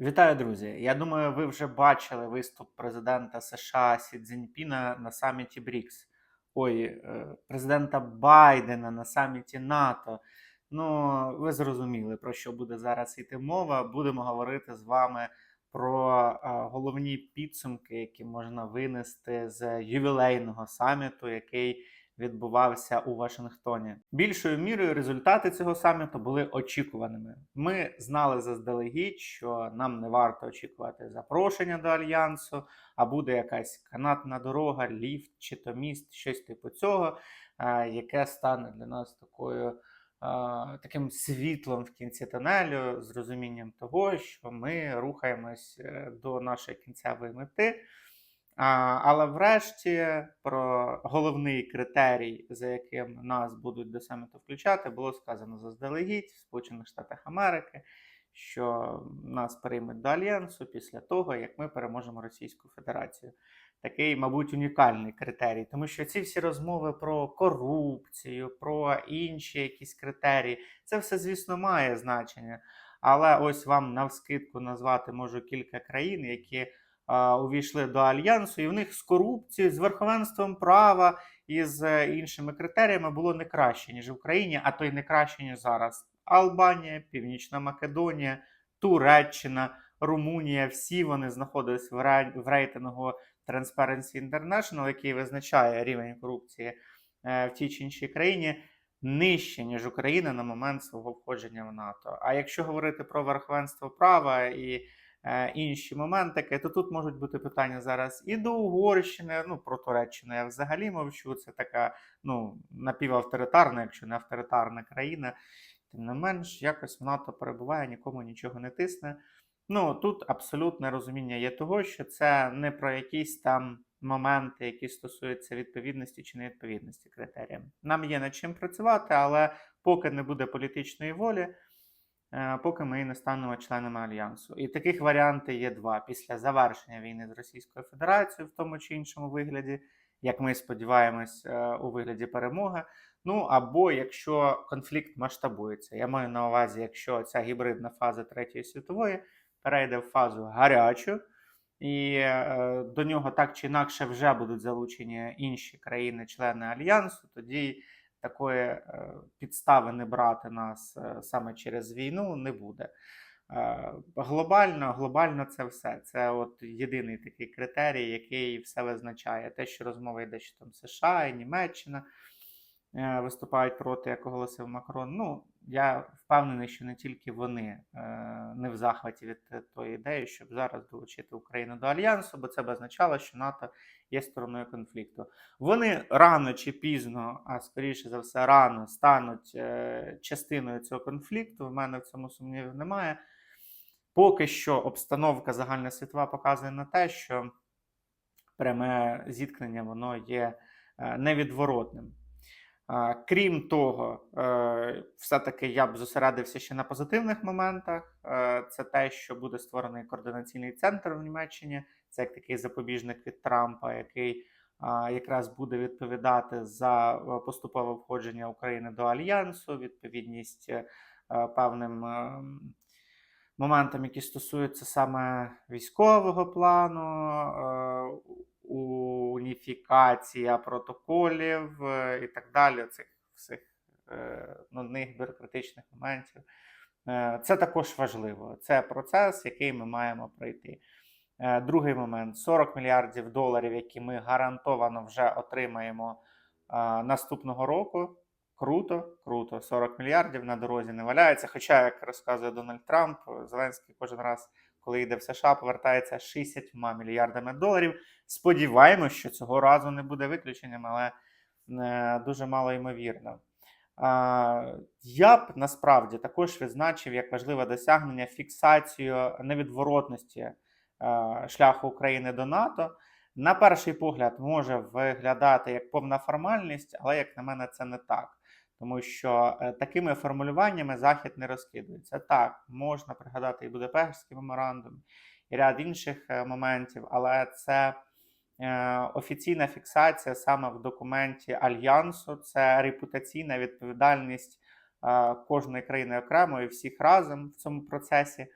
Вітаю, друзі! Я думаю, ви вже бачили виступ президента США Сі Цзіньпіна на саміті БРІКС. Ой, е, президента Байдена на саміті НАТО. Ну, ви зрозуміли, про що буде зараз йти мова. Будемо говорити з вами про е, головні підсумки, які можна винести з ювілейного саміту, який відбувався у Вашингтоні. Більшою мірою результати цього саміту були очікуваними. Ми знали заздалегідь, що нам не варто очікувати запрошення до альянсу, а буде якась канатна дорога, ліфт чи то міст, щось типу цього, е, яке стане для нас такою. е, Таким світлом в кінці тунелю, з розумінням того, що ми рухаємось е, до нашої кінцевої мети. Але врешті про головний критерій, за яким нас будуть до саміту включати, було сказано заздалегідь в Сполучених Штатах Америки, що нас приймуть до альянсу після того, як ми переможемо Російську Федерацію. Такий, мабуть, унікальний критерій, тому що ці всі розмови про корупцію, про інші якісь критерії, це все, звісно, має значення. Але ось вам навскидку назвати можу кілька країн, які увійшли до альянсу, і в них з корупцією, з верховенством права і з е, іншими критеріями було не краще, ніж в Україні, а то й не краще, ніж зараз. Албанія, Північна Македонія, Туреччина, Румунія всі вони знаходились в ре- в рейтингу Transparency International, який визначає рівень корупції е, в тій чи іншій країні. Нижче, ніж Україна на момент свого входження в НАТО. А якщо говорити про верховенство права і інші моментики, то тут можуть бути питання зараз і до Угорщини, ну про Туреччину я взагалі мовчу. Це така ну, напівавторитарна, якщо не авторитарна країна. Тим не менш, якось в НАТО перебуває, нікому нічого не тисне. Ну тут абсолютне розуміння є того, що це не про якісь там моменти, які стосуються відповідності чи невідповідності критеріям. Нам є над чим працювати, але поки не буде політичної волі, е, поки ми не станемо членами альянсу. І таких варіантів є два: після завершення війни з Російською Федерацією, в тому чи іншому вигляді, як ми сподіваємось, е, у вигляді перемоги. Ну або якщо конфлікт масштабується. Я маю на увазі, якщо ця гібридна фаза Третьої світової перейде в фазу гарячу, і е, до нього так чи інакше вже будуть залучені інші країни-члени альянсу, тоді такої е, підстави не брати нас е, саме через війну не буде. Е, Глобально, глобально це все. Це от єдиний такий критерій, який все визначає. Те, що розмова йде, що там США і Німеччина виступають проти, як оголосив Макрон. Ну, я впевнений, що не тільки вони е, не в захваті від тої ідеї, щоб зараз долучити Україну до альянсу, бо це б означало, що НАТО є стороною конфлікту. Вони рано чи пізно, а скоріше за все, рано стануть е, частиною цього конфлікту. В мене в цьому сумнівів немає. Поки що обстановка загальна світова показує на те, що пряме зіткнення воно є е, невідворотним. Крім того, е, все-таки я б зосередився ще на позитивних моментах. Е, Це те, що буде створений координаційний центр в Німеччині. Це як такий запобіжник від Трампа, який якраз буде відповідати за е, поступове входження України до альянсу, відповідність певним ем, моментам, які стосуються саме військового плану, уніфікація протоколів е, і так далі, цих всіх е, нудних бюрократичних моментів. Е, Це також важливо. Це процес, який ми маємо пройти. Другий момент: 40 мільярдів доларів, які ми гарантовано вже отримаємо наступного року. Круто, круто. 40 мільярдів на дорозі не валяється. Хоча, як розказує Дональд Трамп, Зеленський кожен раз, коли йде в США, повертається з 60 мільярдами доларів. Сподіваємось, що цього разу не буде виключенням, але е, дуже мало ймовірно. Я б насправді також відзначив як важливе досягнення фіксацію невідворотності е, шляху України до НАТО. На перший погляд може виглядати як повна формальність, але як на мене, це не так. Тому що е, такими формулюваннями Захід не розкидується. Так, можна пригадати і Будапештський меморандум, і ряд інших е, моментів, але це е, офіційна фіксація саме в документі Альянсу, це репутаційна відповідальність кожної країни окремо і всіх разом в цьому процесі.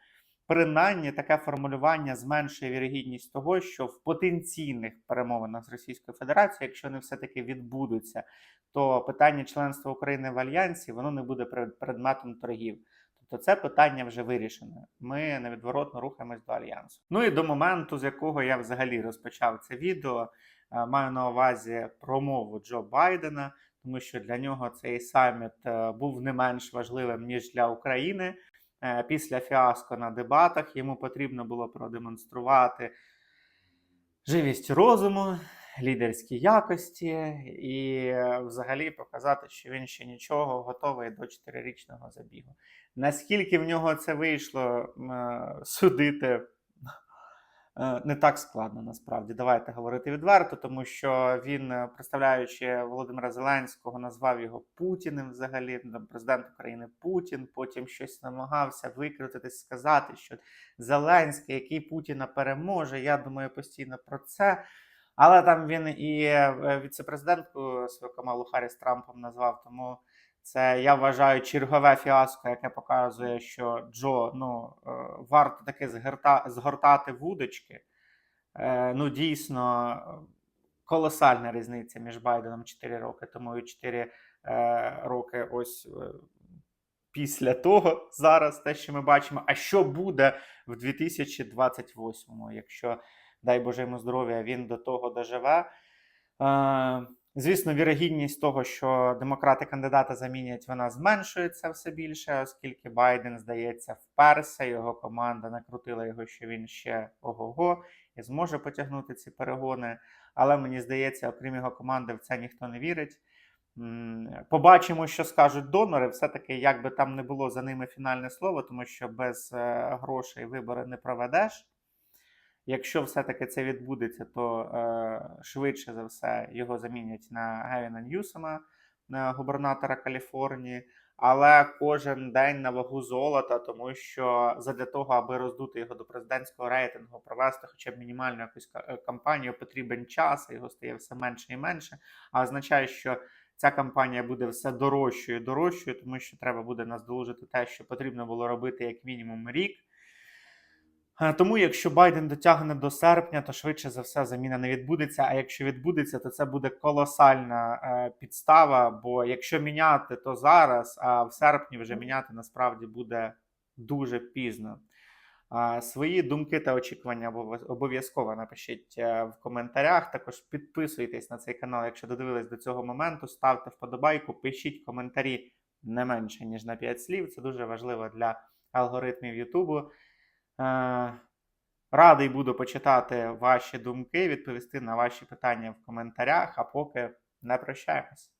Принаймні таке формулювання зменшує вірогідність того, що в потенційних перемовинах з Російською Федерацією, якщо вони все-таки відбудуться, то питання членства України в альянсі воно не буде пред- предметом торгів. Тобто це питання вже вирішене. Ми невідворотно рухаємось до альянсу. Ну і до моменту, з якого я взагалі розпочав це відео, е, маю на увазі промову Джо Байдена, тому що для нього цей саміт е, був не менш важливим ніж для України. Е, Після фіаско на дебатах йому потрібно було продемонструвати живість розуму, лідерські якості і е, взагалі показати, що він ще нічого готовий до чотирирічного забігу. Наскільки в нього це вийшло е, судити не так складно насправді. Давайте говорити відверто, тому що він, е, представляючи Володимира Зеленського, назвав його Путіним взагалі, ну, президент України Путін, потім щось намагався викрутитись, сказати, що Зеленський, який Путіна переможе. Я думаю постійно про це. Але там він і е, віцепрезидентку свою Камалу Харріс Трампом назвав. Тому це я вважаю чергове фіаско, яке показує, що Джо ну е, варто таки згорта, згортати вудочки. Е, Ну, дійсно, колосальна різниця між Байденом 4 роки тому і 4 е, роки ось після того зараз те, що ми бачимо. А що буде в 2028-му, якщо, дай Боже йому здоров'я, він до того доживе? Звісно, вірогідність того, що демократи кандидата замінять, вона зменшується все більше, оскільки Байден, здається, вперся, його команда накрутила його, що він ще ого-го і зможе потягнути ці перегони. Але мені здається, окрім його команди, в це ніхто не вірить. Побачимо, що скажуть донори. Все-таки, як би там не було за ними фінальне слово, тому що без е, грошей вибори не проведеш. Якщо все-таки це відбудеться, то е, швидше за все його замінять на Гевіна Ньюсома, на губернатора Каліфорнії, але кожен день на вагу золота, тому що задля того, аби роздути його до президентського рейтингу, провести хоча б мінімальну якусь е, кампанію, потрібен час, його стає все менше і менше. А означає, що ця кампанія буде все дорожчою і дорожчою, тому що треба буде наздолужити те, що потрібно було робити як мінімум рік. Е, Тому, якщо Байден дотягне до серпня, то швидше за все заміна не відбудеться. А якщо відбудеться, то це буде колосальна е, підстава. Бо якщо міняти, то зараз, а в серпні вже міняти насправді буде дуже пізно. А, Свої думки та очікування обов'язково напишіть е, в коментарях. Також підписуйтесь на цей канал, якщо додивились до цього моменту. Ставте вподобайку, пишіть коментарі не менше ніж на 5 слів. Це дуже важливо для алгоритмів Ютубу. Е, Радий буду почитати ваші думки, відповісти на ваші питання в коментарях, а поки не прощаємось.